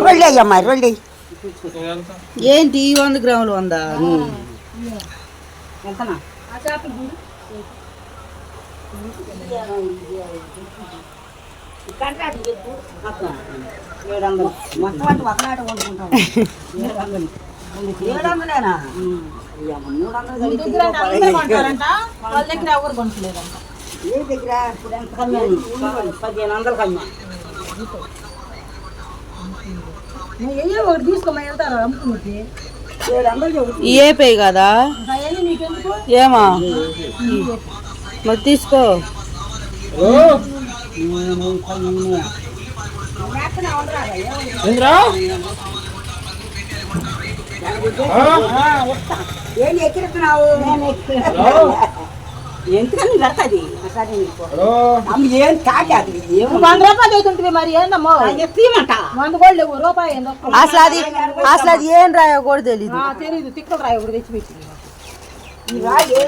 రొల్లి అయ్యమ్మా ఏంటి వంద గ్రాములు వందా? ఏ దగ్గర పదిహేను వందలు కమ్మా ఏయో ఒకటి వెళ్తారు? ఏపే కదా? ఏమా? మరి తీసుకో. ఏం ఎక్కిరుతున్నావు ఎందుకని పెడతాది సరే నీకు అమ్మ ఏం కాదు ఏం వంద రూపాయలు అవుతుంటుంది మరి ఏందమ్మో? ఎత్తిమంట వంద కూడా లేవు రూపాయి ఏందో అసలు అది అసలు అది ఏం రాయో కూడా తెలీదు. ఆ, తెలీదు తిక్కలు రాయి ఒకటి తెచ్చిపెట్టి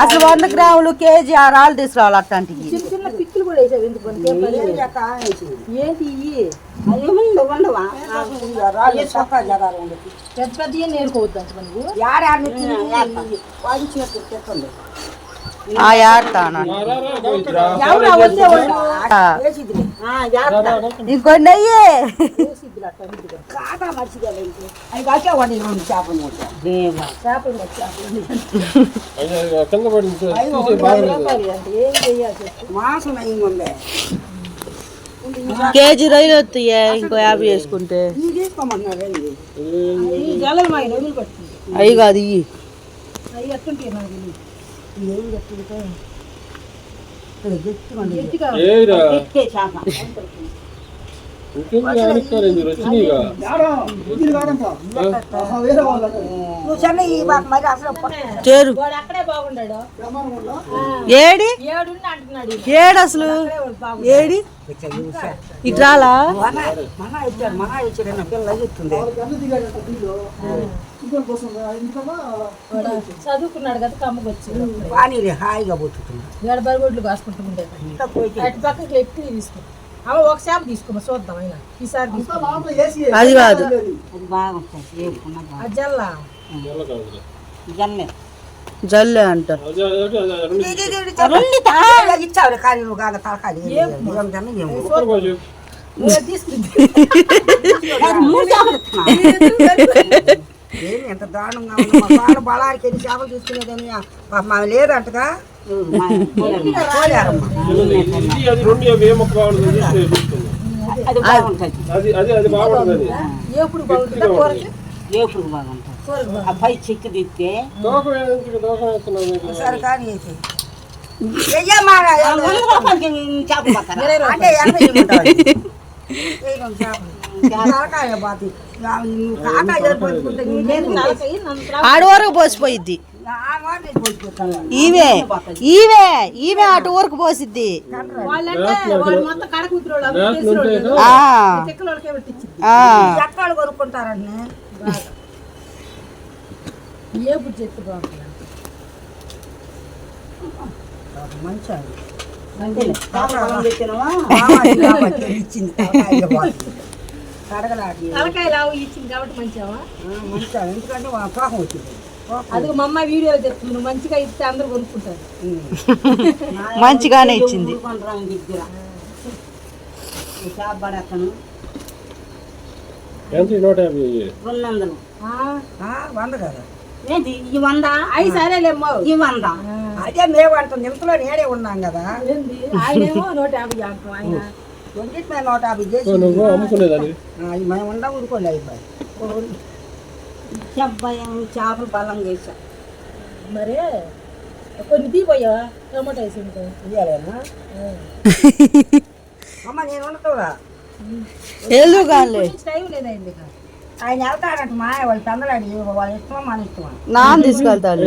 అసలు వంద గ్రాములు కేజీ ఆ రాళ్ళు తీసుకురావాలి అట్లాంటివి. చిన్న చిన్న పిక్కులు కూడా వేసావు ఎందుకు మనకి ఏం పని? ఏంటి పెద్ద పెద్ద నేర్కోవద్దు అంట నువ్వు? యాడాడిని వాయించినట్టు చెప్తుంది ఆ ఏడతాను ఎవరు ఆ వద్దే వాళ్ళు వేసిద్ది ఇంకొన్ని అయ్యే కాదా మంచిగా లేదు అది కాకే వాడి రెండు చేపలు మూట దేవా చేపలు మరి చేపలు కింద పడింది చూసే వంద రూపాయలు అంటే ఏం చెయ్యాలి చెప్పు మాసం అయ్యి ఉంది కేజీ రొయ్యలు వస్తాయే ఇంకో యాభై వేసుకుంటే ఇది తీసుకోమంటున్నారండి ఈ జల్లలు మా వదిలి పట్టింది అవి కాదు ఇవి ఏం చెప్తుంటే చేరు. ఏడి? ఏడు అసలు? ఏడి? ఇట్రాలా మన మన ఇచ్చాడు మన ఇచ్చాడు అన్న పిల్ల చెప్తుంది వాడు చదువుకున్నాడు కదా కమ్మకి వచ్చి పానీలే హాయిగా పోతుంది ఏడు బరిగొడ్లు కాసుకుంటూ ఉండే అటు పక్కకి ఎక్కి తీసుకో అమ్మ ఒక చేప తీసుకోమా చూద్దాం అయినా ఈసారి తీసుకో అది కాదు అది బాగుంటుంది ఏపుకున్నా బాగుంటుంది ఆ జల్ల జన్మే జల్లే అంటారు రెండు తాళాలు ఇచ్చావు కానీ నువ్వు కాక తలకాలి ఏం జన్న ఏం నువ్వు తీసుకుంది చేపలు. ఏమి ఎంత దారుణంగా ఉంది? మా బలారికి ఎన్ని చేపలు చూసుకునేదని మా లేదంటగా? పోలేరమ్మా. ఎప్పుడు బాగుంటుందా. కూరకి? ఏపుడు బాగుంటుంది. ఆ పై చెక్కు తిప్పితే? సరే కానీ వేసి వెయ్యమ్మా, వంద రూపాయలకి చేప పక్కన. అంటే ఆడవరకు ఆడు వరకు పోసిపోయిద్ది ఈవే ఈవే ఈవే అటు వరకు పోసిద్ది మంచి ఇచ్చింది కడగలాడి. తలకాయ లావు ఇచ్చింది కాబట్టి మంచివా? ఎందుకంటే పాపం వచ్చింది. అది మా అమ్మ వీడియోలో చెప్తుంది. నువ్వు మంచిగా ఇస్తే అందరూ కొనుక్కుంటారు. మంచిగానే ఇచ్చింది. దగ్గర పడేస్తాను నూట యాభై. రెండు వందలు వంద కదా. ఏంటి? ఈ వంద? అయి సరేలేమ్మో. ఈ వంద. అదే మేము అంటుంది ఇంతలో నేడే ఉన్నాం కదా. ఏంది? ఆయనేమో నూట యాభై అంటాం ఆయన రెండింటి మీద నూట యాభై చేసి ఓ, నువ్వు అమ్ముకునేదాన్ని ఆ, ఇవి మేము ఉండ ఊరుకోలే అయిపోయి అబ్బాయి చేపలు బలం చేసా మరి కొన్ని తీపోయా టమాటా వేసి అమ్మ నేను ఉండవురా ఎల్లు కాలే టైం లేదండి ఇక. ఆయన వెళ్తాడంట మా ఆయన వాళ్ళు చందలాడి వాళ్ళ ఇష్టమా మన ఇష్టమా నాన్న తీసుకెళ్తాడు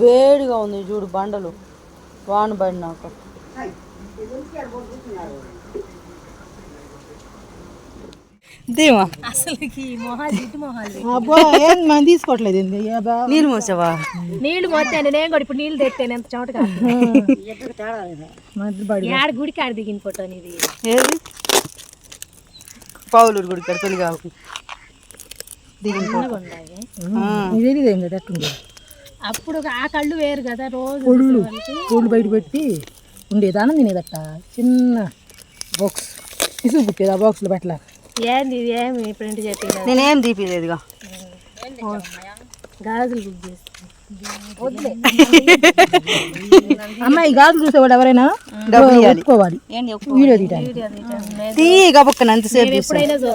వేడిగా ఉంది చూడు బండలు. వాన పడినాక. దీమా అసలుకి మొహాలు ఇటు మొహాలు. అబ్బా ఏం మనం తీసుకోవట్లేదు ఏంది అబ్బా నీళ్ళు మోసావా? నీళ్ళు పోతాను నేను కూడా ఇప్పుడు ఎంత చోట ఏడ గుడికి ఆడ దిగిన ఫోటో ఇది ఏది? పావులూరు గుడి కాడ పెళ్ళి కావు. దిగిన ఉండాలి అప్పుడు ఆ కళ్ళు వేరు కదా రోజు కోళ్ళు బయట పెట్టి ఉండేదానం తినేదట చిన్న బాక్స్. ఇసుగు ఆ బాక్స్లో పెట్టలా. ఏంది ఇది ఏమి ప్రింట్ చెప్పింది నేనేం తీపిలేదుగా. గాజులు బుక్ చేస్తాను అమ్మాయి గాజులు చూసేవాడు ఎవరైనా? డబ్బులు ఇవ్వాలి. ఒప్పుకోవాలి. వీడియో తీయడానికి తీ గబుక్కన అంతసేపు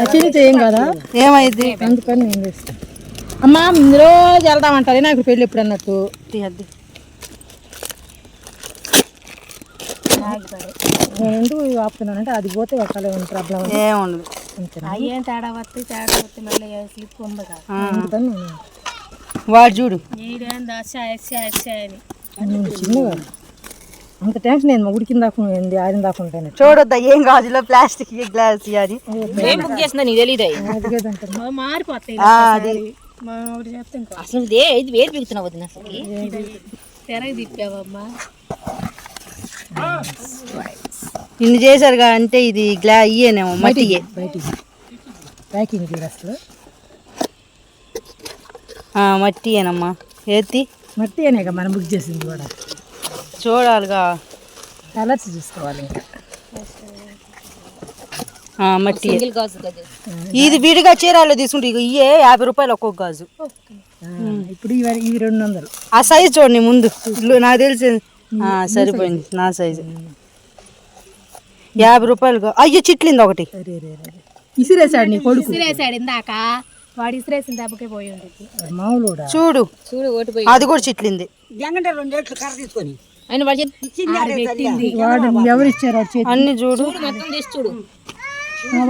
నచ్చింది ఏం కదా? ఏమైంది? అందుకని నేను చేస్తాను అమ్మా రోజు వెళ్దామంటారు. నాకు పెళ్ళి ఎప్పుడు అన్నట్టు? తీయద్దు. నేను ఎందుకు ఆపుతున్నానంటే అది పోతే ఒకళ్ళే ప్రాబ్లం ఏముండదు అయ్యేం తేడా వస్తే తేడా వస్తే మళ్ళీ స్లిప్ ఉండగా వాడు చూడు. అంత టెన్షన్ మా ఉడికిన దాకా ఉంది ఆడిన దాకా ఉంటాను. చూడొద్దా ఏం గాజులో ప్లాస్టిక్ గ్లాస్ అది అది కదంటే మా మారిపోతాయి అసలు ఇదే ఇది వేరు బిగుతున్నావు వదిన అసలుకి. తెరగ తిప్పావమ్మా. ఇన్ని చేశారుగా అంటే ఇది గ్లా ఇయ్యేనేమో మట్టియే బయటికి ప్యాకింగ్ అసలు ఆ, మట్టియేనమ్మా ఏతి మట్టి అనేక మనం బుక్ చేసింది కూడా. చూడాలిగా. కలర్స్ చూసుకోవాలి ఇంకా. ఆ, మట్టి. ఇది విడిగా చీరాల్లో తీసుకుంటే ఇగో ఇయ్యే యాభై రూపాయలు ఒక్కొక్క గాజు. ఆ, ఇప్పుడు ఇవి రెండు వందలు. ఆ సైజ్ చూడండి ముందు. ఇల్లు నాకు తెలిసి ఆ, సరిపోయింది. నా సైజు యాభై రూపాయలు గా- అయ్యో చిట్లింది ఒకటి. ఇసిరేసాడు నీ కొడుకు. ఇసిరేసాడు ఇందాక. వాడు ఇసిరేసిన దెబ్బకే పోయి మామూలుడా? చూడు. చూడు ఓటు పోయి అది కూడా చిట్లింది. తీసుకొని. ఆయన ఎవరు ఇచ్చారు అన్ని చూడు. మొత్తం తీసి చూడు.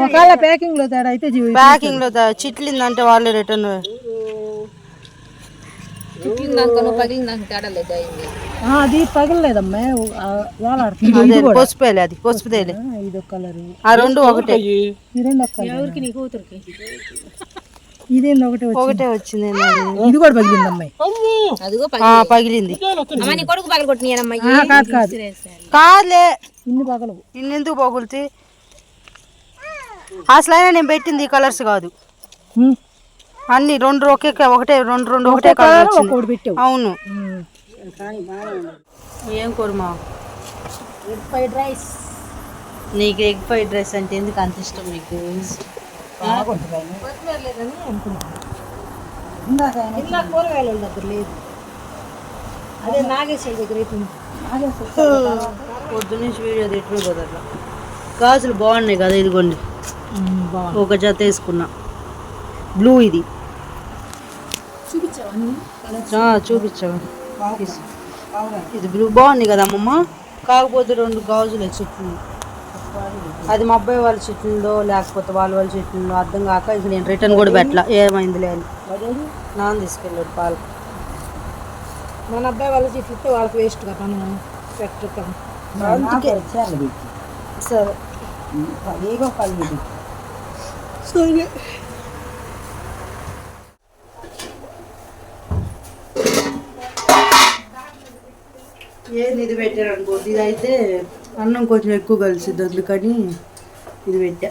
ఒకవేళ ప్యాకింగ్లో తేడా అయితే జీవి ప్యాకింగ్లో దా- చిట్లిందంటే వాళ్ళే రిటర్న్ తేడా లేదు అది పగలలేదమ్మా. పసుపేలే అది పసుపుదేలే ఇది ఒక కలర్. ఆ రెండు ఒకటే. ఈ రెండు ఒక కలర్. ఎవరికి నీ కూతురికి? ఇదేంది ఒకటే వచ్చింది? ఒకటే? ఇది కూడా పగిలింది. అమ్మాయి అదిగో పగిలింది అమ్మ నీ కొడుకు పగల కొట్టినాయనమ్మా కాదు కాదు. కాదులే. ఇన్ని పగలవు. నిన్నెందుకు పగులుతి? అసలు అయినా నేను పెట్టింది ఈ కలర్స్ కాదు. అన్ని రెండు ఒకే ఒకటే రెండు రెండు ఒకటే కలర్ కలర్ ఏం కూరమా ఫ్రైడ్ రైస్. నీకు ఎగ్ ఫ్రైడ్ రైస్ అంటే ఎందుకు అంత ఇష్టం నీకు? ఇలా కూరగాయల వాళ్ళ దగ్గర లేదు అదే నాగేశ్వర దగ్గర. పొద్దు నుంచి వీడియో తిట్టుడు కదా అట్లా. గాజులు బాగున్నాయి కదా ఇదిగోండి. ఒక జత వేసుకున్నా. బ్లూ ఇది. చూపించావు తీసు. ఇది బ్లూ బాగుంది కదా అమ్మమ్మ? కాకపోతే రెండు గాజులు చెట్లు అది మా అబ్బాయి వాళ్ళ చెట్లుందో లేకపోతే వాళ్ళ వాళ్ళ చెట్లుందో అర్థం కాక ఇక నేను రిటర్న్ కూడా పెట్టలా. ఏమైందిలే అని. నాన్న తీసుకెళ్ళాడు పాలు. మన అబ్బాయి వాళ్ళ చెట్లు వాళ్ళకి వేస్ట్ కదా మనం పెట్టడం. సరే. సరే. ఏంది ఇది పెట్టారు అనుకోండి ఇది అయితే అన్నం కొంచెం ఎక్కువ కలిసిద్ది అందుకని ఇది పెట్టా.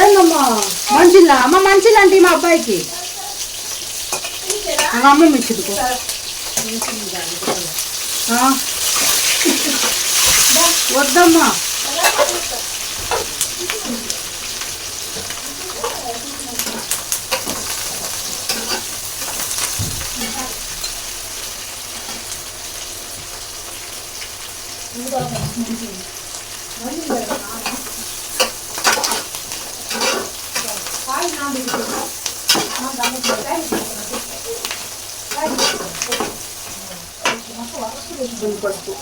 ఏందమ్మా మంచిలా అమ్మ మంచిలా అంటే మా అబ్బాయికి. ఆ, అమ్మ మిచ్చిదుకో వద్దమ్మా పసుపు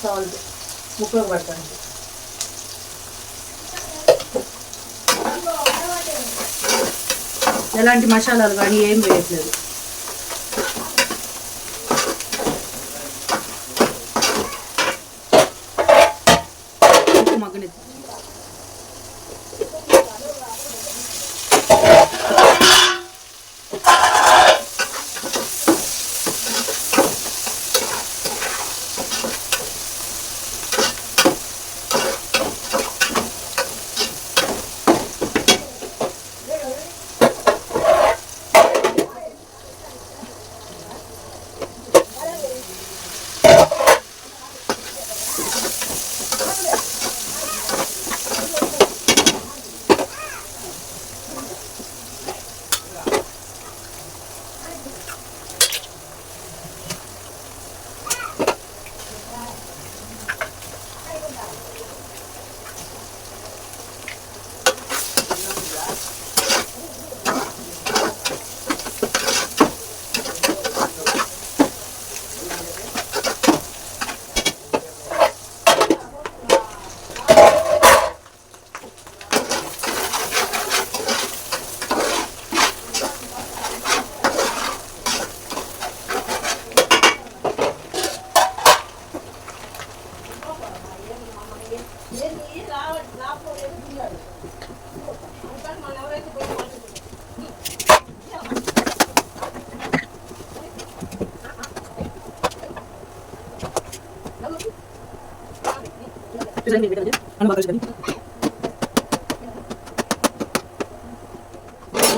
సాల్ట్ ముక్కలు పట్టండి ఎలాంటి మసాలాలు కానీ ఏం వేయట్లేదు.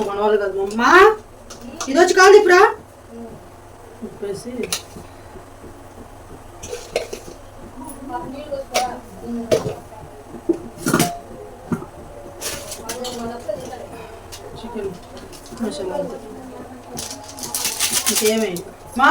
మనవాళ్ళు కాదు అమ్మా. ఇది వచ్చి కాదు ఇప్పుడా? చెప్పేసి చికెన్ అంతే ఇంకేమేమి మా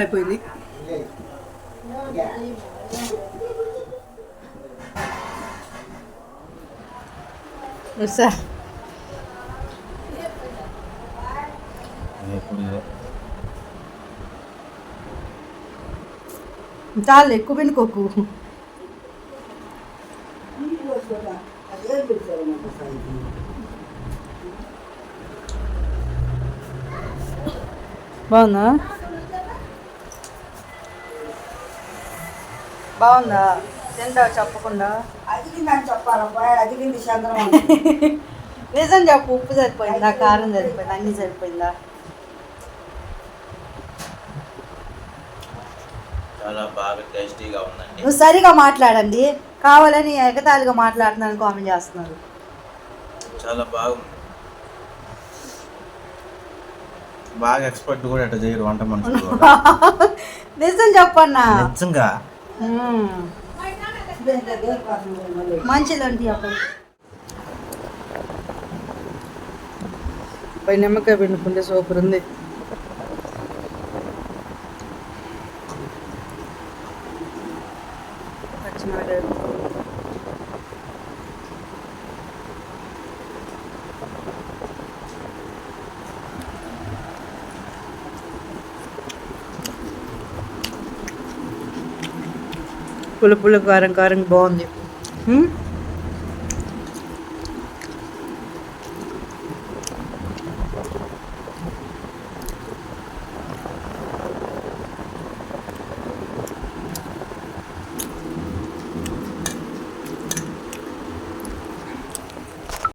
అయిపోయింది. వస్తా చాలు ఎక్కువ పెనుకోకు బాగుందా? బాగుందా? తింటా చెప్పకుండా? అదిగిందని చెప్పాలబ్బా అదిగింది చంద్రమా నిజం చెప్పు ఉప్పు సరిపోయిందా? కారం సరిపోయిందా? అన్నీ సరిపోయిందా? చాలా బాగా టేస్టీగా ఉందండి. నువ్వు సరిగా మాట్లాడండి. కావాలని ఎగతాళిగా మాట్లాడుతున్నాను కామెంట్ చేస్తున్నారు. చాలా బాగుంది. బాగా ఎక్స్పర్ట్ కూడా అట్లా చేయరు వంట మనుషులు నిజం చెప్పన్నా. నిజంగా. మంచిదండి అప్పుడు పై నిమ్మకాయ పిండుకుంటే సూపర్ ఉంది. పుల్ల పుల్ల కారం కారం బాగుంది.